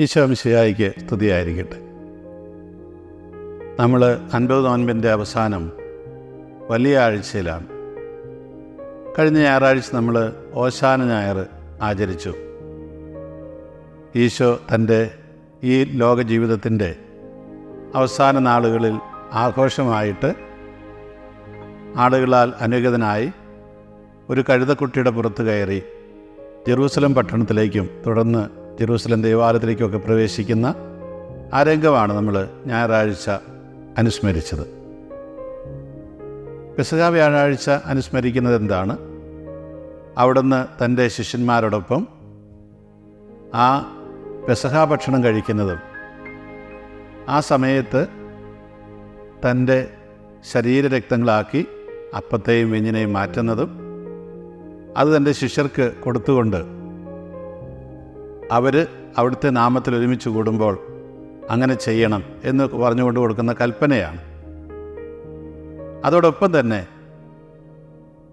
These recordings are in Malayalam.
ഈശോമിശിയായിക്ക് സ്തുതിയായിരിക്കട്ടെ. നമ്മൾ അൻപത് നോൻപിന്റെ അവസാനം വലിയ ആഴ്ചയിലാണ്. കഴിഞ്ഞ ഞായറാഴ്ച നമ്മൾ ഓശാന ഞായർ ആചരിച്ചു. ഈശോ തന്റെ ഈ ലോക ജീവിതത്തിന്റെ അവസാന നാളുകളിൽ ആഘോഷമായിട്ട് ആളുകളാൽ അനുഗതനായി ഒരു കഴുതക്കുട്ടിയുടെ പുറത്ത് കയറി ജെറൂസലം പട്ടണത്തിലേക്കും തുടർന്ന് ജെറൂസലം ദേവാലയത്തിലേക്കൊക്കെ പ്രവേശിക്കുന്ന ആ രംഗമാണ് നമ്മൾ ഞായറാഴ്ച അനുസ്മരിച്ചത്. പെസക വ്യാഴാഴ്ച അനുസ്മരിക്കുന്നത് എന്താണ്? അവിടുന്ന് തന്റെ ശിഷ്യന്മാരോടൊപ്പം ആ പെസഹ ഭക്ഷണം കഴിക്കുന്നതും ആ സമയത്ത് തന്റെ ശരീരരക്തങ്ങളാക്കി അപ്പത്തെയും വെഞ്ഞിനെയും മാറ്റുന്നതും അത് തന്റെ ശിഷ്യർക്ക് കൊടുത്തുകൊണ്ട് അവർ അവിടുത്തെ നാമത്തിൽ ഒരുമിച്ച് കൂടുമ്പോൾ അങ്ങനെ ചെയ്യണം എന്ന് പറഞ്ഞുകൊണ്ട് കൊടുക്കുന്ന കൽപ്പനയാണ്. അതോടൊപ്പം തന്നെ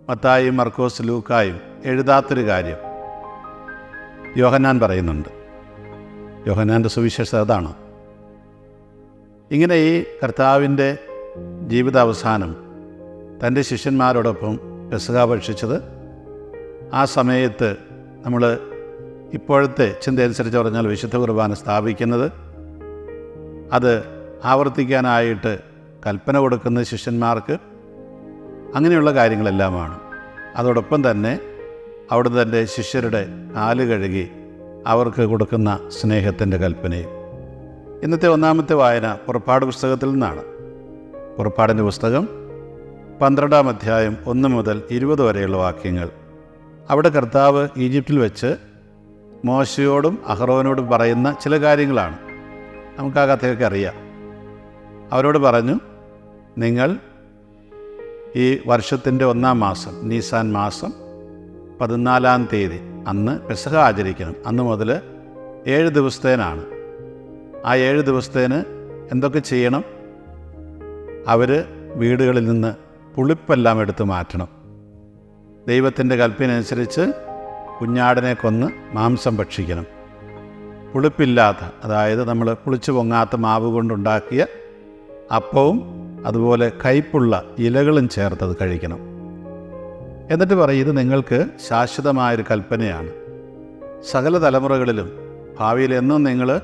മത്തായും മർക്കോസ് ലൂക്കായും എഴുതാത്തൊരു കാര്യം യോഹന്നാൻ പറയുന്നുണ്ട്. യോഹന്നാന്റെ സുവിശേഷത അതാണ്. ഇങ്ങനെ ഈ കർത്താവിന്റെ ജീവിതാവസാനം തന്റെ ശിഷ്യന്മാരോടൊപ്പം പെസക ഭക്ഷിച്ചത് ആ സമയത്ത് നമ്മൾ ഇപ്പോഴത്തെ ചിന്തയനുസരിച്ച് പറഞ്ഞാൽ വിശുദ്ധ കുർബാന സ്ഥാപിക്കുന്നത് അത് ആവർത്തിക്കാനായിട്ട് കൽപ്പന കൊടുക്കുന്ന ശിഷ്യന്മാർക്ക് അങ്ങനെയുള്ള കാര്യങ്ങളെല്ലാമാണ്. അതോടൊപ്പം തന്നെ അവിടെ തന്റെ ശിഷ്യരുടെ കാൽ കഴുകി അവർക്ക് കൊടുക്കുന്ന സ്നേഹത്തിന്റെ കൽപ്പനയും. ഇന്നത്തെ ഒന്നാമത്തെ വായന പുറപ്പാട് പുസ്തകത്തിൽ നിന്നാണ്. പുറപ്പാടിന്റെ പുസ്തകം പന്ത്രണ്ടാം അധ്യായം ഒന്ന് മുതൽ ഇരുപത് വരെയുള്ള വാക്യങ്ങൾ. അവിടെ കർത്താവ് ഈജിപ്തിൽ വെച്ച് മോശയോടും അഹ്റോനോടും പറയുന്ന ചില കാര്യങ്ങളാണ്. നമുക്ക് ആ കഥയൊക്കെ അറിയാം. അവരോട് പറഞ്ഞു നിങ്ങൾ ഈ വർഷത്തിന്റെ ഒന്നാം മാസം നീസാൻ മാസം പതിനാലാം തീയതി അന്ന് പെസഹ ആചരിക്കണം. അന്ന് മുതൽ ഏഴ് ദിവസത്തേനാണ്. ആ ഏഴ് ദിവസത്തേന് എന്തൊക്കെ ചെയ്യണം? അവർ വീടുകളിൽ നിന്ന് പുളിപ്പെല്ലാം എടുത്തു മാറ്റണം. ദൈവത്തിന്റെ കൽപ്പനനുസരിച്ച് കുഞ്ഞാടിനെ കൊന്ന് മാംസം ഭക്ഷിക്കണം. പുളിപ്പില്ലാത്ത അതായത് നമ്മൾ പുളിച്ചു പൊങ്ങാത്ത മാവ് കൊണ്ടുണ്ടാക്കിയ അപ്പവും അതുപോലെ കയ്പുള്ള ഇലകളും ചേർത്തത് കഴിക്കണം. എന്നിട്ട് പറയും ഇത് നിങ്ങൾക്ക് ശാശ്വതമായൊരു കൽപ്പനയാണ്. സകല തലമുറകളിലും ഭാവിയിൽ എന്നും നിങ്ങൾ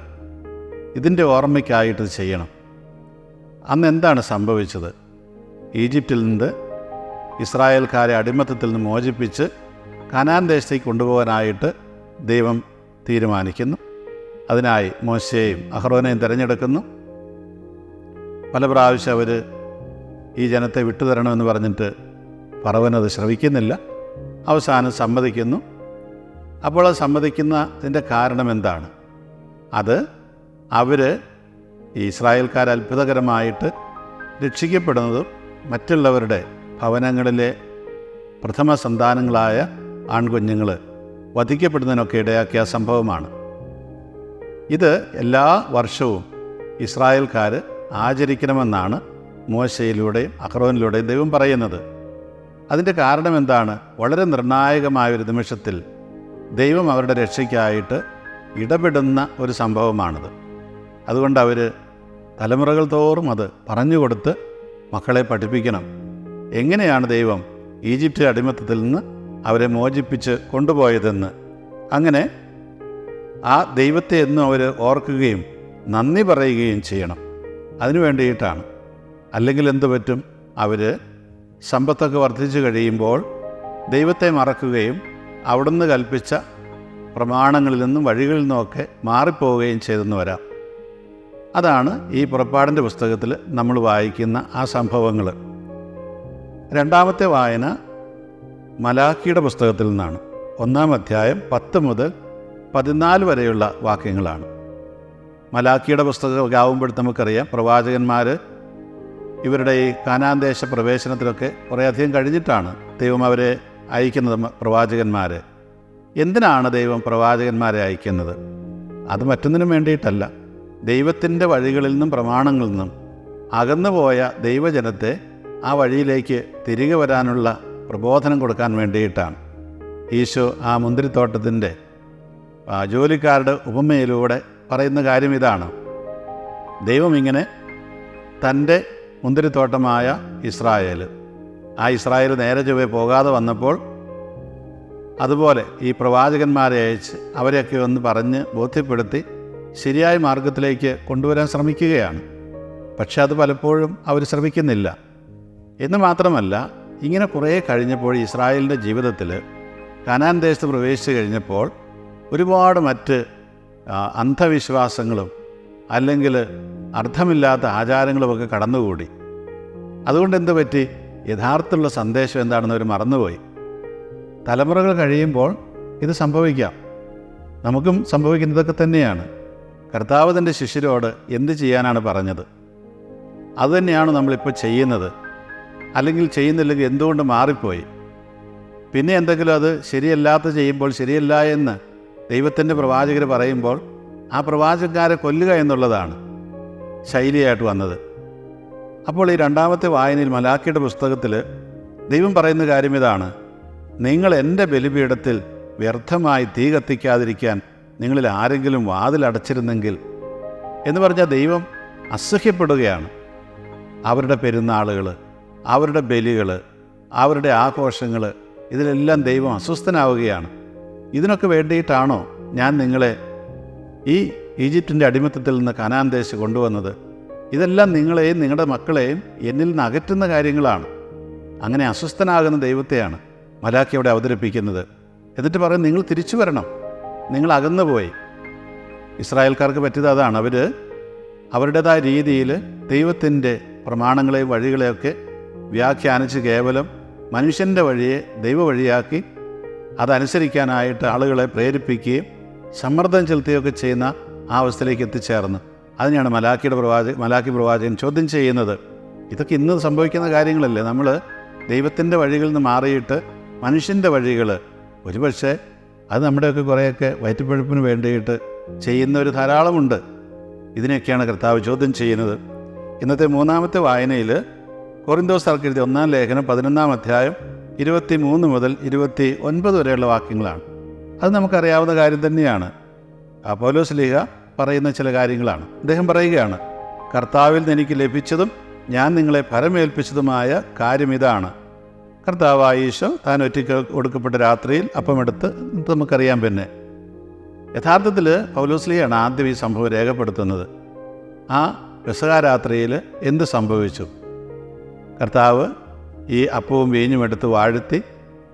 ഇതിന്റെ ഓർമ്മയ്ക്കായിട്ട് ചെയ്യണം. അന്ന് എന്താണ് സംഭവിച്ചത്? ഈജിപ്തിൽ നിന്ന് ഇസ്രായേൽക്കാരെ അടിമത്തത്തിൽ നിന്ന് മോചിപ്പിച്ച് കനാൻ ദേശത്തേക്ക് കൊണ്ടുപോകാനായിട്ട് ദൈവം തീരുമാനിക്കുന്നു. അതിനായി മോശയെയും അഹ്റോനെയും തിരഞ്ഞെടുക്കുന്നു. പല പ്രാവശ്യം അവർ ഈ ജനത്തെ വിട്ടുതരണമെന്ന് പറഞ്ഞിട്ട് പറവനത് ശ്രമിക്കുന്നില്ല അവസാനം സമ്മതിക്കുന്നു. അപ്പോൾ അത് സമ്മതിക്കുന്നതിന്റെ കാരണം എന്താണ്? അത് അവർ ഇസ്രായേൽക്കാർ അത്ഭുതകരമായിട്ട് രക്ഷിക്കപ്പെടുന്നതും മറ്റുള്ളവരുടെ ഭവനങ്ങളിലെ പ്രഥമ സന്താനങ്ങളായ ആൺകുഞ്ഞുങ്ങൾ വധിക്കപ്പെടുന്നതിനൊക്കെ ഇടയാക്കിയ സംഭവമാണ്. ഇത് എല്ലാ വർഷവും ഇസ്രായേൽക്കാർ ആചരിക്കണമെന്നാണ് മോശയിലൂടെയും അഹ്റോനിലൂടെയും ദൈവം പറയുന്നത്. അതിന്റെ കാരണം എന്താണ്? വളരെ നിർണായകമായൊരു നിമിഷത്തിൽ ദൈവം അവരുടെ രക്ഷയ്ക്കായിട്ട് ഇടപെടുന്ന ഒരു സംഭവമാണിത്. അതുകൊണ്ട് അവർ തലമുറകൾ തോറും അത് പറഞ്ഞു കൊടുത്ത് മക്കളെ പഠിപ്പിക്കണം. എങ്ങനെയാണ് ദൈവം ഈജിപ്റ്റ് അടിമത്തത്തിൽ നിന്ന് അവരെ മോചിപ്പിച്ച് കൊണ്ടുപോയതെന്ന്. അങ്ങനെ ആ ദൈവത്തെ എന്നും അവർ ഓർക്കുകയും നന്ദി പറയുകയും ചെയ്യണം. അതിനു വേണ്ടിയിട്ടാണ്. അല്ലെങ്കിൽ എന്തു പറ്റും? അവർ സമ്പത്തൊക്കെ വർദ്ധിച്ചു കഴിയുമ്പോൾ ദൈവത്തെ മറക്കുകയും അവിടുന്ന് കൽപ്പിച്ച പ്രമാണങ്ങളിൽ നിന്നും വഴികളിൽ നിന്നുമൊക്കെ മാറിപ്പോവുകയും ചെയ്തെന്ന് വരാം. അതാണ് ഈ പുറപ്പാടിന്റെ പുസ്തകത്തിൽ നമ്മൾ വായിക്കുന്ന ആ സംഭവങ്ങൾ. രണ്ടാമത്തെ വായന മലാഖിയുടെ പുസ്തകത്തിൽ നിന്നാണ്. ഒന്നാം അധ്യായം പത്ത് മുതൽ പതിനാല് വരെയുള്ള വാക്യങ്ങളാണ്. മലാഖിയുടെ പുസ്തകമൊക്കെ ആവുമ്പോൾ നമുക്കറിയാം പ്രവാചകന്മാർ ഇവരുടെ ഈ കാനാന്തേശ പ്രവേശനത്തിലൊക്കെ കുറേയധികം കഴിഞ്ഞിട്ടാണ് ദൈവം അവരെ അയക്കുന്നത് പ്രവാചകന്മാരെ. എന്തിനാണ് ദൈവം പ്രവാചകന്മാരെ അയക്കുന്നത്? അത് മറ്റൊന്നിനും വേണ്ടിയിട്ടല്ല. ദൈവത്തിന്റെ വഴികളിൽ നിന്നും പ്രമാണങ്ങളിൽ നിന്നും അകന്നുപോയ ദൈവജനത്തെ ആ വഴിയിലേക്ക് തിരികെ വരാനുള്ള പ്രബോധനം കൊടുക്കാൻ വേണ്ടിയിട്ടാണ്. ഈശോ ആ മുന്തിരിത്തോട്ടത്തിന്റെ ജോലിക്കാരുടെ ഉപമയിലൂടെ പറയുന്ന കാര്യം ഇതാണ്. ദൈവം ഇങ്ങനെ തന്റെ മുന്തിരിത്തോട്ടമായ ഇസ്രായേൽ ആ ഇസ്രായേൽ നേരെ ചൊവ്വേ പോകാതെ വന്നപ്പോൾ അതുപോലെ ഈ പ്രവാചകന്മാരെ അയച്ച് അവരെയൊക്കെ ഒന്ന് പറഞ്ഞ് ബോധ്യപ്പെടുത്തി ശരിയായ മാർഗത്തിലേക്ക് കൊണ്ടുവരാൻ ശ്രമിക്കുകയാണ്. പക്ഷെ അത് പലപ്പോഴും അവർ ശ്രമിക്കുന്നില്ല. എന്ന് മാത്രമല്ല ഇങ്ങനെ കുറേ കഴിഞ്ഞപ്പോൾ ഇസ്രായേലിന്റെ ജീവിതത്തിൽ കനാൻ ദേശത്ത് പ്രവേശിച്ചു കഴിഞ്ഞപ്പോൾ ഒരുപാട് മറ്റ് അന്ധവിശ്വാസങ്ങളും അല്ലെങ്കിൽ അർത്ഥമില്ലാത്ത ആചാരങ്ങളുമൊക്കെ കടന്നുകൂടി. അതുകൊണ്ട് എന്ത് പറ്റി? യഥാർത്ഥമുള്ള സന്ദേശം എന്താണെന്ന് അവർ മറന്നുപോയി. തലമുറകൾ കഴിയുമ്പോൾ ഇത് സംഭവിക്കാം. നമുക്കും സംഭവിക്കുന്നതൊക്കെ തന്നെയാണ്. കർത്താവ് തന്റെ ശിഷ്യരോട് എന്ത് ചെയ്യാനാണ് പറഞ്ഞത്? അതുതന്നെയാണ് നമ്മളിപ്പോൾ ചെയ്യുന്നത്. അല്ലെങ്കിൽ ചെയ്യുന്നില്ലെങ്കിൽ എന്തുകൊണ്ട് മാറിപ്പോയി? പിന്നെ എന്തെങ്കിലും അത് ശരിയല്ലാത്ത ചെയ്യുമ്പോൾ ശരിയല്ല എന്ന് ദൈവത്തിന്റെ പ്രവാചകർ പറയുമ്പോൾ ആ പ്രവാചകന്മാരെ കൊല്ലുക എന്നുള്ളതാണ് ശൈലിയായിട്ട് വന്നത്. അപ്പോൾ ഈ രണ്ടാമത്തെ വായനയിൽ മലാക്കിയുടെ പുസ്തകത്തിൽ ദൈവം പറയുന്ന കാര്യം ഇതാണ്. നിങ്ങൾ എന്റെ ബലിപീഠത്തിൽ വ്യർത്ഥമായി തീ കത്തിക്കാതിരിക്കാൻ നിങ്ങളിൽ ആരെങ്കിലും വാതിലടച്ചിരുന്നെങ്കിൽ എന്ന് പറഞ്ഞാൽ ദൈവം അസഹ്യപ്പെടുകയാണ് അവരുടെ പെരുന്നാളുകൾ. അവരുടെ ബലികൾ അവരുടെ ആഘോഷങ്ങൾ ഇതിലെല്ലാം ദൈവം അസ്വസ്ഥനാവുകയാണ്. ഇതിനൊക്കെ വേണ്ടിയിട്ടാണോ ഞാൻ നിങ്ങളെ ഈ ഈജിപ്തിന്റെ അടിമത്തത്തിൽ നിന്ന് കനാൻ ദേശം കൊണ്ടുവന്നത്? ഇതെല്ലാം നിങ്ങളെയും നിങ്ങളുടെ മക്കളെയും എന്നിൽ നിന്ന് അകറ്റുന്ന കാര്യങ്ങളാണ്. അങ്ങനെ അസ്വസ്ഥനാകുന്ന ദൈവത്തെയാണ് മലാഖി അവിടെ അവതരിപ്പിക്കുന്നത്. എന്നിട്ട് പറയും നിങ്ങൾ തിരിച്ചു വരണം. നിങ്ങൾ അകന്നു പോയി ഇസ്രായേൽക്കാർക്ക് പറ്റിയത് അതാണ്. അവർ അവരുടേതായ രീതിയിൽ ദൈവത്തിന്റെ പ്രമാണങ്ങളെയും വഴികളെയൊക്കെ വ്യാഖ്യാനിച്ച് കേവലം മനുഷ്യന്റെ വഴിയെ ദൈവവഴിയാക്കി അതനുസരിക്കാനായിട്ട് ആളുകളെ പ്രേരിപ്പിക്കുകയും സമ്മർദ്ദം ചെലുത്തുകയൊക്കെ ചെയ്യുന്ന ആ അവസ്ഥയിലേക്ക് എത്തിച്ചേർന്ന്. അതിനെയാണ് മലാക്കിയുടെ പ്രവാചക മലാക്കി പ്രവാചകൻ ചോദ്യം ചെയ്യുന്നത്. ഇതൊക്കെ ഇന്ന് സംഭവിക്കുന്ന കാര്യങ്ങളല്ലേ? നമ്മൾ ദൈവത്തിന്റെ വഴികളിൽ നിന്ന് മാറിയിട്ട് മനുഷ്യന്റെ വഴികൾ ഒരുപക്ഷെ അത് നമ്മുടെയൊക്കെ കുറേയൊക്കെ വയറ്റിപ്പഴുപ്പിന് വേണ്ടിയിട്ട് ചെയ്യുന്ന ഒരു ധാരാളമുണ്ട്. ഇതിനെയൊക്കെയാണ് കർത്താവ് ചോദ്യം ചെയ്യുന്നത്. ഇന്നത്തെ മൂന്നാമത്തെ വായനയിൽ കൊറിന്തോസ് എഴുതിയ ഒന്നാം ലേഖനം പതിനൊന്നാം അധ്യായം ഇരുപത്തി മൂന്ന് മുതൽ ഇരുപത്തി ഒൻപത് വരെയുള്ള വാക്യങ്ങളാണ്. അത് നമുക്കറിയാവുന്ന കാര്യം തന്നെയാണ്. അപ്പോലോസ് പൗലോസ് ലീഹ പറയുന്ന ചില കാര്യങ്ങളാണ്. അദ്ദേഹം പറയുകയാണ് കർത്താവിൽ നിന്ന് എനിക്ക് ലഭിച്ചതും ഞാൻ നിങ്ങളെ ഫലമേൽപ്പിച്ചതുമായ കാര്യം ഇതാണ്. കർത്താവായ ഈശോ താൻ ഒറ്റയ്ക്ക് ഒടുക്കപ്പെട്ട രാത്രിയിൽ അപ്പമെടുത്ത് നമുക്കറിയാം പിന്നെ. യഥാർത്ഥത്തിൽ പൗലോസ്ലിയാണ് ആദ്യം ഈ സംഭവം രേഖപ്പെടുത്തുന്നത്. ആ പെസകാരാത്രിയിൽ എന്ത് സംഭവിച്ചു? കർത്താവ് ഈ അപ്പവും വീഞ്ഞും എടുത്ത് വാഴ്ത്തി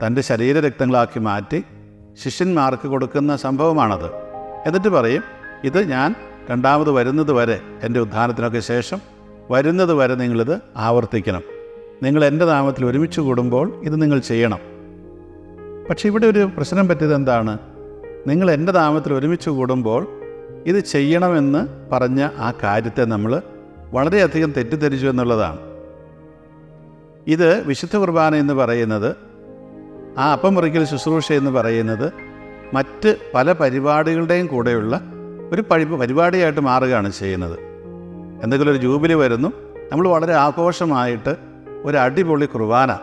തന്റെ ശരീരരക്തങ്ങളാക്കി മാറ്റി ശിഷ്യന്മാർക്ക് കൊടുക്കുന്ന സംഭവമാണത്. എന്നിട്ട് പറയും ഇത് ഞാൻ രണ്ടാമത് വരുന്നത് വരെ എന്റെ ഉദ്ധാനത്തിനൊക്കെ ശേഷം വരുന്നത് വരെ നിങ്ങളിത് ആവർത്തിക്കണം. നിങ്ങൾ എന്റെ നാമത്തിൽ ഒരുമിച്ച് കൂടുമ്പോൾ ഇത് നിങ്ങൾ ചെയ്യണം. പക്ഷേ ഇവിടെ ഒരു പ്രശ്നം പറ്റിയത് എന്താണ്? നിങ്ങൾ എന്റെ നാമത്തിൽ ഒരുമിച്ച് കൂടുമ്പോൾ ഇത് ചെയ്യണമെന്ന് പറഞ്ഞ ആ കാര്യത്തെ നമ്മൾ വളരെയധികം തെറ്റിദ്ധരിച്ചു എന്നുള്ളതാണ്. ഇത് വിശുദ്ധ കുർബാന എന്ന് പറയുന്നത് ആ അപ്പം മുറിക്കൽ ശുശ്രൂഷ എന്ന് പറയുന്നത് മറ്റ് പല പരിപാടികളുടെയും കൂടെയുള്ള ഒരു പരി പരിപാടിയായിട്ട് മാറുകയാണ് ചെയ്യുന്നത്. എന്തെങ്കിലും ഒരു ജൂബിലി വരുന്നു നമ്മൾ വളരെ ആഘോഷമായിട്ട് ഒരു അടിപൊളി കുർബാന.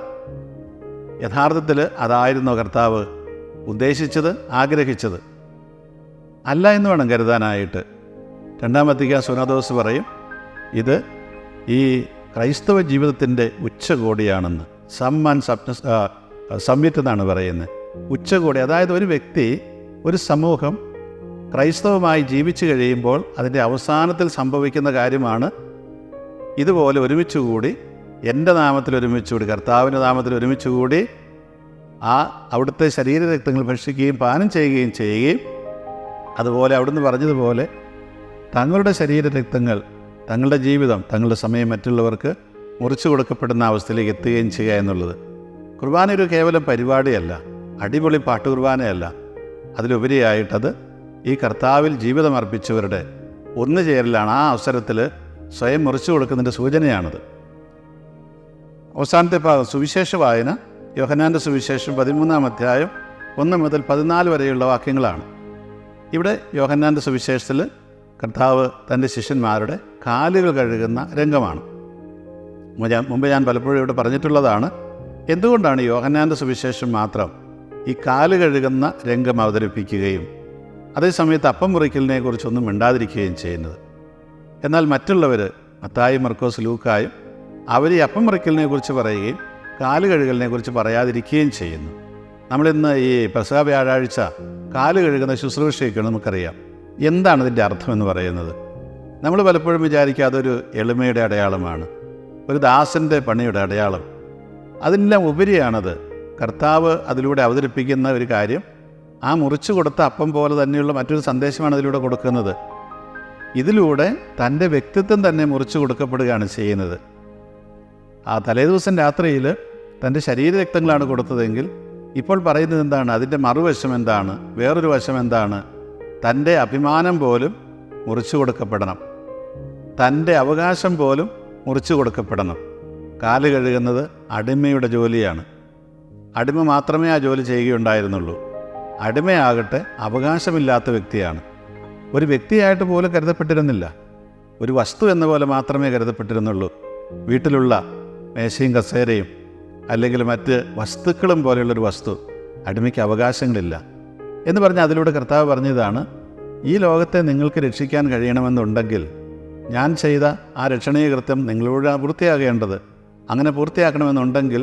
യഥാർത്ഥത്തിൽ അതായിരുന്നു കർത്താവ് ഉദ്ദേശിച്ചത് ആഗ്രഹിച്ചത്. അല്ല എന്ന് വേണം കരുതാനായിട്ട്. രണ്ടാമത്തേക്ക് സുനദോസ് പറയും ഇത് ഈ ക്രൈസ്തവ ജീവിതത്തിന്റെ ഉച്ചകോടിയാണെന്ന്. സം സമ്മാൻ സപ്ന സംയുക്ത എന്നാണ് പറയുന്നത്. ഉച്ചകോടി അതായത് ഒരു വ്യക്തി ഒരു സമൂഹം ക്രൈസ്തവമായി ജീവിച്ചു കഴിയുമ്പോൾ അതിന്റെ അവസാനത്തിൽ സംഭവിക്കുന്ന കാര്യമാണ് ഇതുപോലെ ഒരുമിച്ച് കൂടി എന്റെ നാമത്തിൽ ഒരുമിച്ച് കൂടി കർത്താവിന്റെ നാമത്തിൽ ഒരുമിച്ച് കൂടി ആ അവിടുത്തെ ശരീരരക്തങ്ങൾ ഭക്ഷിക്കുകയും പാനം ചെയ്യുകയും ചെയ്യുകയും അതുപോലെ അവിടുന്ന് പറഞ്ഞതുപോലെ തങ്ങളുടെ ശരീരരക്തങ്ങൾ തങ്ങളുടെ ജീവിതം തങ്ങളുടെ സമയം മറ്റുള്ളവർക്ക് മുറിച്ചു കൊടുക്കപ്പെടുന്ന അവസ്ഥയിലേക്ക് എത്തുകയും ചെയ്യുക എന്നുള്ളത്. കുർബാന ഒരു കേവലം പരിപാടിയല്ല അടിപൊളി പാട്ട് കുർബാനയല്ല. അതിലുപരിയായിട്ടത് ഈ കർത്താവിൽ ജീവിതം അർപ്പിച്ചവരുടെ ഒന്നു ചേരലാണ് ആ അവസരത്തിൽ സ്വയം മുറിച്ചു കൊടുക്കുന്നതിന്റെ സൂചനയാണത്. അവസാനത്തെ ഭാഗം സുവിശേഷ വായന യോഹനാന്റെ സുവിശേഷം പതിമൂന്നാം അധ്യായം ഒന്ന് മുതൽ പതിനാല് വരെയുള്ള വാക്യങ്ങളാണ്. ഇവിടെ യോഹന്നാന്റെ സുവിശേഷത്തിൽ കർത്താവ് തന്റെ ശിഷ്യന്മാരുടെ കാലുകൾ കഴുകുന്ന രംഗമാണ്. മുമ്പ് ഞാൻ പലപ്പോഴും ഇവിടെ പറഞ്ഞിട്ടുള്ളതാണ് എന്തുകൊണ്ടാണ് യോഹന്നാന്റെ സുവിശേഷം മാത്രം ഈ കാൽ കഴുകുന്ന രംഗം അവതരിപ്പിക്കുകയും അതേസമയത്ത് അപ്പം മുറിക്കലിനെ കുറിച്ചൊന്നും മിണ്ടാതിരിക്കുകയും ചെയ്യുന്നത്? എന്നാൽ മറ്റുള്ളവർ മത്തായി മർക്കോസ് ലൂക്കായും അവർ ഈ അപ്പം മുറിക്കലിനെ കുറിച്ച് പറയുകയും കാൽ കഴുകലിനെ കുറിച്ച് പറയാതിരിക്കുകയും ചെയ്യുന്നു. നമ്മളിന്ന് ഈ പ്രസവ വ്യാഴാഴ്ച കാൽ കഴുകുന്ന ശുശ്രൂഷയൊക്കെയാണ് നമുക്കറിയാം. എന്താണ് ഇതിന്റെ അർത്ഥം എന്ന് പറയുന്നത്? നമ്മൾ പലപ്പോഴും വിചാരിക്കുക അതൊരു എളിമയുടെ അടയാളമാണ് ഒരു ദാസന്റെ പണിയുടെ അടയാളം. അതിനെല്ലാം ഉപരിയാണത്. കർത്താവ് അതിലൂടെ അവതരിപ്പിക്കുന്ന ഒരു കാര്യം ആ മുറിച്ചു കൊടുത്ത അപ്പം പോലെ തന്നെയുള്ള മറ്റൊരു സന്ദേശമാണ് അതിലൂടെ കൊടുക്കുന്നത്. ഇതിലൂടെ തന്റെ വ്യക്തിത്വം തന്നെ മുറിച്ചു കൊടുക്കപ്പെടുകയാണ് ചെയ്യുന്നത്. ആ തലേദിവസം രാത്രിയിൽ തന്റെ ശരീരരക്തങ്ങളാണ് കൊടുത്തതെങ്കിൽ ഇപ്പോൾ പറയുന്നത് എന്താണ്? അതിന്റെ മറുവശം എന്താണ്? വേറൊരു വശം എന്താണ്? തന്റെ അഭിമാനം പോലും മുറിച്ചു കൊടുക്കപ്പെടണം. തന്റെ അവകാശം പോലും മുറിച്ചു കൊടുക്കപ്പെടണം. കാൽ കഴുകുന്നത് അടിമയുടെ ജോലിയാണ്. അടിമ മാത്രമേ ആ ജോലി ചെയ്യുകയുണ്ടായിരുന്നുള്ളൂ. അടിമയാകട്ടെ അവകാശമില്ലാത്ത വ്യക്തിയാണ്. ഒരു വ്യക്തിയായിട്ട് പോലും കരുതപ്പെട്ടിരുന്നില്ല. ഒരു വസ്തു എന്ന പോലെ മാത്രമേ കരുതപ്പെട്ടിരുന്നുള്ളൂ. വീട്ടിലുള്ള മേശയും കസേരയും അല്ലെങ്കിൽ മറ്റ് വസ്തുക്കളും പോലെയുള്ളൊരു വസ്തു അടിമയ്ക്ക് അവകാശങ്ങളില്ല എന്ന് പറഞ്ഞ് അതിലൂടെ കർത്താവ് പറഞ്ഞതാണ് ഈ ലോകത്തെ നിങ്ങൾക്ക് രക്ഷിക്കാൻ കഴിയണമെന്നുണ്ടെങ്കിൽ ഞാൻ ചെയ്ത ആ രക്ഷണീയ കൃത്യം നിങ്ങളോട് പൂർത്തിയാകേണ്ടത് അങ്ങനെ പൂർത്തിയാക്കണമെന്നുണ്ടെങ്കിൽ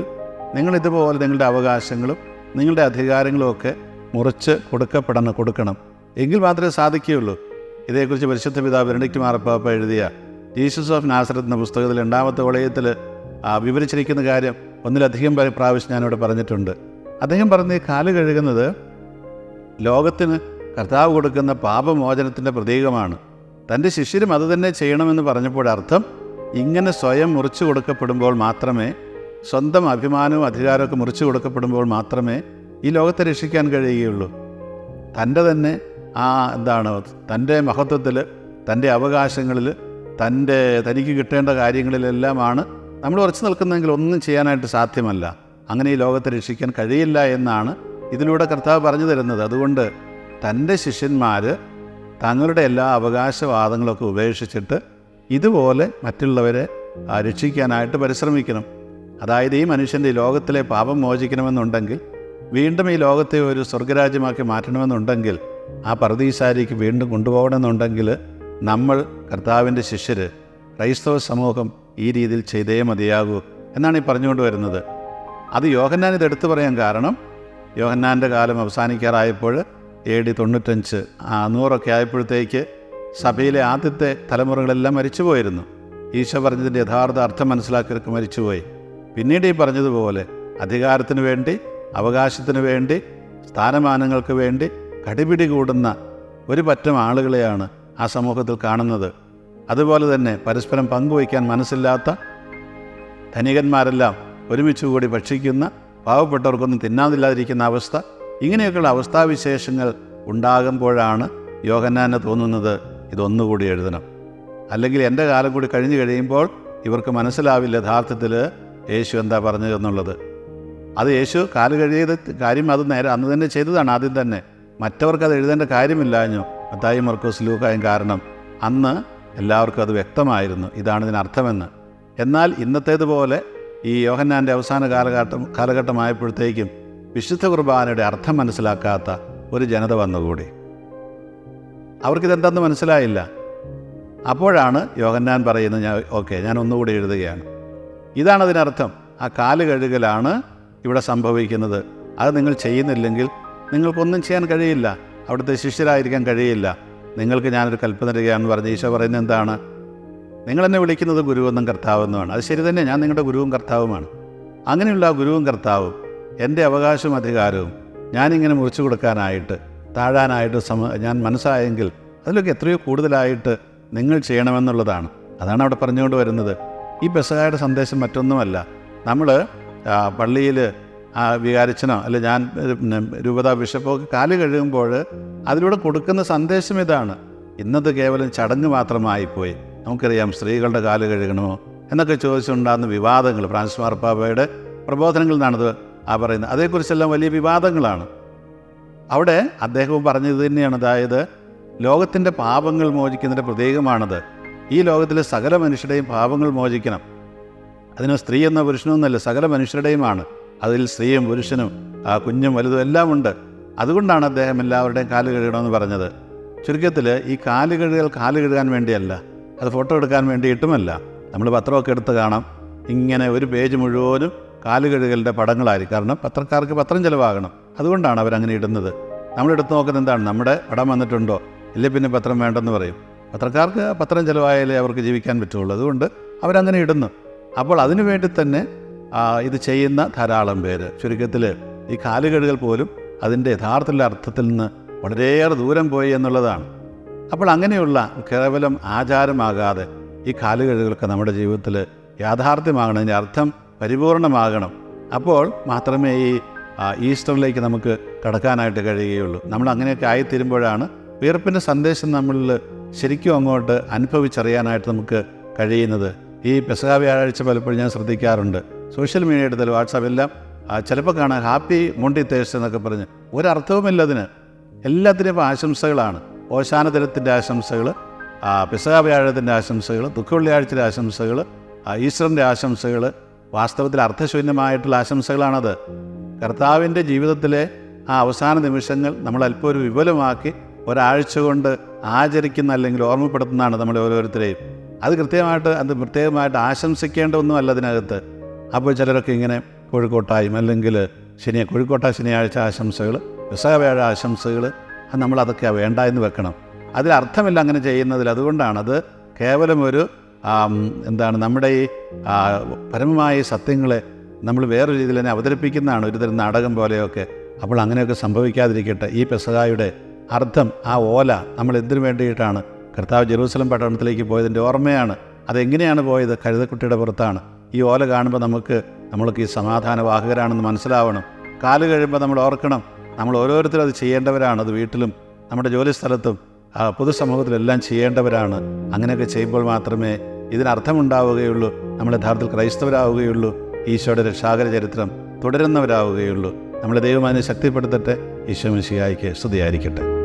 നിങ്ങൾ ഇതുപോലെ നിങ്ങളുടെ അവകാശങ്ങളും നിങ്ങളുടെ അധികാരങ്ങളും ഒക്കെ മുറിച്ച് കൊടുക്കപ്പെടണം കൊടുക്കണം. എങ്കിൽ മാത്രമേ സാധിക്കുകയുള്ളൂ. ഇതേക്കുറിച്ച് പരിശുദ്ധ പിതാവ് ബെനഡിക്റ്റ് മാർപ്പാപ്പ എഴുതിയ ജീസസ് ഓഫ് നാസരത്ത് എന്ന പുസ്തകത്തിൽ രണ്ടാമത്തെ വളയത്തിൽ വിവരിച്ചിരിക്കുന്ന കാര്യം ഒന്നിലധികം പ്രാവശ്യം ഞാനിവിടെ പറഞ്ഞിട്ടുണ്ട്. അദ്ദേഹം പറഞ്ഞ കാൽ കഴുകുന്നത് ലോകത്തിന് കർത്താവ് കൊടുക്കുന്ന പാപമോചനത്തിന്റെ പ്രതീകമാണ്. തന്റെ ശിഷ്യരും അത് തന്നെ ചെയ്യണമെന്ന് പറഞ്ഞപ്പോൾ അർത്ഥം ഇങ്ങനെ സ്വയം മുറിച്ചു കൊടുക്കപ്പെടുമ്പോൾ മാത്രമേ സ്വന്തം അഭിമാനവും അധികാരമൊക്കെ മുറിച്ചു കൊടുക്കപ്പെടുമ്പോൾ മാത്രമേ ഈ ലോകത്തെ രക്ഷിക്കാൻ കഴിയുകയുള്ളൂ. തന്റെ തന്നെ ആ എന്താണ് തന്റെ മഹത്വത്തിൽ തന്റെ അവകാശങ്ങളിൽ തന്റെ തനിക്ക് കിട്ടേണ്ട കാര്യങ്ങളിലെല്ലാമാണ് നമ്മൾ ഉറച്ചു നിൽക്കുന്നതെങ്കിൽ ഒന്നും ചെയ്യാനായിട്ട് സാധ്യമല്ല. അങ്ങനെ ഈ ലോകത്തെ രക്ഷിക്കാൻ കഴിയില്ല എന്നാണ് ഇതിലൂടെ കർത്താവ് പറഞ്ഞു തരുന്നത്. അതുകൊണ്ട് തന്റെ ശിഷ്യന്മാർ തങ്ങളുടെ എല്ലാ അവകാശവാദങ്ങളൊക്കെ ഉപേക്ഷിച്ചിട്ട് ഇതുപോലെ മറ്റുള്ളവരെ രക്ഷിക്കാനായിട്ട് പരിശ്രമിക്കണം. അതായത് ഈ മനുഷ്യന്റെ ഈ ലോകത്തിലെ പാപം മോചിക്കണമെന്നുണ്ടെങ്കിൽ വീണ്ടും ഈ ലോകത്തെ ഒരു സ്വർഗരാജ്യമാക്കി മാറ്റണമെന്നുണ്ടെങ്കിൽ ആ പർദീസാരിക്ക് വീണ്ടും കൊണ്ടുപോകണമെന്നുണ്ടെങ്കിൽ നമ്മൾ കർത്താവിന്റെ ശിഷ്യർ ക്രൈസ്തവ സമൂഹം ഈ രീതിയിൽ ചെയ്തേ മതിയാകൂ എന്നാണ് ഈ പറഞ്ഞുകൊണ്ട് വരുന്നത്. അത് യോഹന്നാൻ ഇത് എടുത്തു പറയാൻ കാരണം യോഹന്നാന്റെ കാലം അവസാനിക്കാറായപ്പോൾ എ ഡി തൊണ്ണൂറ്റഞ്ച് നൂറൊക്കെ ആയപ്പോഴത്തേക്ക് സഭയിലെ ആദ്യത്തെ തലമുറകളെല്ലാം മരിച്ചുപോയിരുന്നു. ഈശോ പറഞ്ഞതിന്റെ യഥാർത്ഥ അർത്ഥം മനസ്സിലാക്കിയവർക്ക് മരിച്ചുപോയി. പിന്നീട് ഈ പറഞ്ഞതുപോലെ അധികാരത്തിന് വേണ്ടി അവകാശത്തിന് വേണ്ടി സ്ഥാനമാനങ്ങൾക്ക് വേണ്ടി കടിപിടി കൂടുന്ന ഒരു പറ്റം ആളുകളെയാണ് ആ സമൂഹത്തിൽ കാണുന്നത്. അതുപോലെ തന്നെ പരസ്പരം പങ്കുവയ്ക്കാൻ മനസ്സില്ലാത്ത ധനികന്മാരെല്ലാം ഒരുമിച്ച് കൂടി ഭക്ഷിക്കുന്ന പാവപ്പെട്ടവർക്കൊന്നും തിന്നാതില്ലാതിരിക്കുന്ന അവസ്ഥ ഇങ്ങനെയൊക്കെയുള്ള അവസ്ഥാവിശേഷങ്ങൾ ഉണ്ടാകുമ്പോഴാണ് യോഹന്നാന് തോന്നുന്നത് ഇതൊന്നുകൂടി എഴുതണം. അല്ലെങ്കിൽ എന്റെ കാലം കൂടി കഴിഞ്ഞു കഴിയുമ്പോൾ ഇവർക്ക് മനസ്സിലാവില്ല യഥാർത്ഥത്തിൽ യേശു എന്താ പറഞ്ഞതെന്നുള്ളത് അത് യേശു കാൽ കഴിയത് കാര്യം അത് നേരെ അന്ന് തന്നെ ചെയ്തതാണ് ആദ്യം തന്നെ. മറ്റവർക്ക് അത് എഴുതേണ്ട കാര്യമില്ലാഞ്ഞു മത്തായി മർക്കോസ് ലൂക്കായും കാരണം അന്ന് എല്ലാവർക്കും അത് വ്യക്തമായിരുന്നു. ഇതാണ് ഇതിനർത്ഥമെന്ന് എന്നാൽ ഇന്നത്തേതുപോലെ ഈ യോഹന്നാന്റെ അവസാന കാലഘട്ടം കാലഘട്ടമായപ്പോഴത്തേക്കും വിശുദ്ധ കുർബാനയുടെ അർത്ഥം മനസ്സിലാക്കാത്ത ഒരു ജനത വന്നുകൂടി. അവർക്കിതെന്തെന്ന് മനസ്സിലായില്ല. അപ്പോഴാണ് യോഗന്നാൻ പറയുന്നത് ഞാൻ ഓക്കെ ഞാൻ ഒന്നുകൂടി എഴുതുകയാണ്. ഇതാണ് അതിനർത്ഥം. ആ കാൽ കഴുകലാണ് ഇവിടെ സംഭവിക്കുന്നത്. അത് നിങ്ങൾ ചെയ്യുന്നില്ലെങ്കിൽ നിങ്ങൾക്കൊന്നും ചെയ്യാൻ കഴിയില്ല. അവിടുത്തെ ശിഷ്യരായിരിക്കാൻ കഴിയില്ല. നിങ്ങൾക്ക് ഞാനൊരു കൽപ്പന തരികയാണെന്ന് പറഞ്ഞ് ഈശോ പറയുന്നത് എന്താണ്? നിങ്ങളെന്നെ വിളിക്കുന്നത് ഗുരുവെന്നും കർത്താവെന്നുമാണ്. അത് ശരി തന്നെ ഞാൻ നിങ്ങളുടെ ഗുരുവും കർത്താവുമാണ്. അങ്ങനെയുള്ള ആ ഗുരുവും കർത്താവും എന്റെ അവകാശവും അധികാരവും ഞാനിങ്ങനെ മുറിച്ചു കൊടുക്കാനായിട്ട് താഴാനായിട്ട് സമ ഞാൻ മനസ്സായെങ്കിൽ അതിലൊക്കെ എത്രയോ കൂടുതലായിട്ട് നിങ്ങൾ ചെയ്യണമെന്നുള്ളതാണ്. അതാണ് അവിടെ പറഞ്ഞുകൊണ്ട് വരുന്നത്. ഈ ബസ്സുകാരുടെ സന്ദേശം മറ്റൊന്നുമല്ല. നമ്മൾ പള്ളിയിൽ വികാരിച്ചനോ അല്ലെ ഞാൻ രൂപതാ ബിഷപ്പോ കാൽ കഴുകുമ്പോൾ അതിലൂടെ കൊടുക്കുന്ന സന്ദേശം ഇതാണ്. ഇന്നത് കേവലം ചടങ്ങ് മാത്രമായിപ്പോയി. നമുക്കറിയാം സ്ത്രീകളുടെ കാൽ കഴുകണമോ എന്നൊക്കെ ചോദിച്ചുണ്ടാകുന്ന വിവാദങ്ങൾ. ഫ്രാൻസ് മാർപ്പാപ്പയുടെ പ്രബോധനങ്ങളിൽ നിന്നാണത് ആ പറയുന്നത്. അതേക്കുറിച്ചെല്ലാം വലിയ വിവാദങ്ങളാണ്. അവിടെ അദ്ദേഹവും പറഞ്ഞത് തന്നെയാണ്. അതായത് ലോകത്തിന്റെ പാപങ്ങൾ മോചിക്കുന്നതിന്റെ പ്രതീകമാണത്. ഈ ലോകത്തിലെ സകല മനുഷ്യരുടെയും പാപങ്ങൾ മോചിക്കണം. അതിന് സ്ത്രീ എന്ന പുരുഷനൊന്നുമല്ല സകല മനുഷ്യരുടെയുമാണ്. അതിൽ സ്ത്രീയും പുരുഷനും ആ കുഞ്ഞും വലുതും എല്ലാം ഉണ്ട്. അതുകൊണ്ടാണ് അദ്ദേഹം എല്ലാവരുടെയും കാൽ കഴുകണമെന്ന് പറഞ്ഞത്. ചുരുക്കത്തിൽ ഈ കാൽ കഴുകൽ കാൽ കഴുകാൻ വേണ്ടിയല്ല അത് ഫോട്ടോ എടുക്കാൻ വേണ്ടിയിട്ടുമല്ല. നമ്മൾ പത്രമൊക്കെ എടുത്ത് കാണാം. ഇങ്ങനെ ഒരു പേജ് മുഴുവനും കാൽ കഴുകലിന്റെ പടങ്ങളായിരിക്കും. കാരണം പത്രക്കാർക്ക് പത്രം ചിലവാകണം. അതുകൊണ്ടാണ് അവരങ്ങനെ ഇടുന്നത്. നമ്മളെടുത്ത് നോക്കുന്നത് എന്താണ്? നമ്മുടെ പടം വന്നിട്ടുണ്ടോ? ഇല്ലേ പിന്നെ പത്രം വേണ്ടെന്ന് പറയും. പത്രക്കാർക്ക് പത്രം ചിലവായാലേ അവർക്ക് ജീവിക്കാൻ പറ്റുള്ളൂ. അതുകൊണ്ട് അവരങ്ങനെ ഇടുന്നു. അപ്പോൾ അതിനു വേണ്ടി തന്നെ ഇത് ചെയ്യുന്ന ധാരാളം പേര്. ചുരുക്കത്തിൽ ഈ കാലുകഴുകൽ പോലും അതിന്റെ യഥാർത്ഥത്തിലുള്ള അർത്ഥത്തിൽ നിന്ന് വളരെയേറെ ദൂരം പോയി എന്നുള്ളതാണ്. അപ്പോൾ അങ്ങനെയുള്ള കേവലം ആചാരമാകാതെ ഈ കാലുകഴുകൾക്ക് നമ്മുടെ ജീവിതത്തിൽ യാഥാർത്ഥ്യമാകണം അർത്ഥം പരിപൂർണമാകണം. അപ്പോൾ മാത്രമേ ഈ ഈസ്റ്ററിലേക്ക് നമുക്ക് കടക്കാനായിട്ട് കഴിയുകയുള്ളൂ. നമ്മൾ അങ്ങനെയൊക്കെ ആയിത്തീരുമ്പോഴാണ് ഉയർപ്പിന്റെ സന്ദേശം നമ്മളിൽ ശരിക്കും അങ്ങോട്ട് അനുഭവിച്ചറിയാനായിട്ട് നമുക്ക് കഴിയുന്നത്. ഈ പെസക വ്യാഴാഴ്ച പലപ്പോഴും ഞാൻ ശ്രദ്ധിക്കാറുണ്ട്. സോഷ്യൽ മീഡിയ വാട്സാപ്പ് എല്ലാം ചിലപ്പോൾ കാണാൻ ഹാപ്പി മോണ്ടി തേഴ്സ് എന്നൊക്കെ പറഞ്ഞ് ഒരർത്ഥവുമില്ല അതിന് എല്ലാത്തിനും ഇപ്പോൾ ആശംസകളാണ്. ഓശാന ദിനത്തിന്റെ ആശംസകൾ പെസക വ്യാഴത്തിന്റെ ആശംസകൾ ദുഃഖവെള്ളിയാഴ്ചയുടെ ആശംസകൾ ഈസ്റ്ററിന്റെ ആശംസകൾ വാസ്തവത്തിൽ അർത്ഥശൂന്യമായിട്ടുള്ള ആശംസകളാണത്. കർത്താവിന്റെ ജീവിതത്തിലെ ആ അവസാന നിമിഷങ്ങൾ നമ്മൾ അല്പം ഒരു വിപുലമാക്കി ഒരാഴ്ച കൊണ്ട് ആചരിക്കുന്ന അല്ലെങ്കിൽ ഓർമ്മപ്പെടുത്തുന്നതാണ് നമ്മളെ ഓരോരുത്തരെയും. അത് കൃത്യമായിട്ട് അത് പ്രത്യേകമായിട്ട് ആശംസിക്കേണ്ട ഒന്നുമല്ല അതിനകത്ത്. അപ്പോൾ ചിലരൊക്കെ ഇങ്ങനെ കോഴിക്കോട്ടായും അല്ലെങ്കിൽ ശനി കോഴിക്കോട്ട ശനിയാഴ്ച ആശംസകൾ വ്യാഴ ആശംസകൾ അതൊക്കെ വേണ്ട എന്ന് വെക്കണം. അതിൽ അർത്ഥമില്ല അങ്ങനെ ചെയ്യുന്നതിൽ. അതുകൊണ്ടാണത് അത് കേവലം ഒരു എന്താണ് നമ്മുടെ ഈ പരമമായ സത്യങ്ങളെ നമ്മൾ വേറൊരു രീതിയിൽ തന്നെ അവതരിപ്പിക്കുന്നതാണ്. ഒരുതരം നാടകം പോലെയൊക്കെ അപ്പോൾ അങ്ങനെയൊക്കെ സംഭവിക്കാതിരിക്കട്ടെ. ഈ പെസഹായുടെ അർത്ഥം ആ ഓല നമ്മൾ എന്തിനു വേണ്ടിയിട്ടാണ്? കർത്താവ് ജെറൂസലം പട്ടണത്തിലേക്ക് പോയതിന്റെ ഓർമ്മയാണ്. അതെങ്ങനെയാണ് പോയത്? കഴുതക്കുട്ടിയുടെ പുറത്താണ്. ഈ ഓല കാണുമ്പോൾ നമുക്ക് നമ്മൾക്ക് ഈ സമാധാന വാഹകരാണെന്ന് മനസ്സിലാവണം. കാൽ കഴിയുമ്പോൾ നമ്മൾ ഓർക്കണം നമ്മൾ ഓരോരുത്തരും അത് ചെയ്യേണ്ടവരാണ്. അത് വീട്ടിലും നമ്മുടെ ജോലി സ്ഥലത്തും ആ, പൊതുസമൂഹത്തിലെല്ലാം ചെയ്യേണ്ടവരാണ്. അങ്ങനെയൊക്കെ ചെയ്യുമ്പോൾ മാത്രമേ ഇതിനർത്ഥമുണ്ടാവുകയുള്ളൂ. നമ്മൾ യഥാർത്ഥത്തിൽ ക്രൈസ്തവരാവുകയുള്ളൂ. ഈശോയുടെ രക്ഷാകര ചരിത്രം തുടരുന്നവരാവുകയുള്ളൂ. നമ്മുടെ ദൈവമാനെ ശക്തിപ്പെടുത്തട്ടെ. ഈശോ മിശിയായിക്ക് സ്തുതിയായിരിക്കട്ടെ.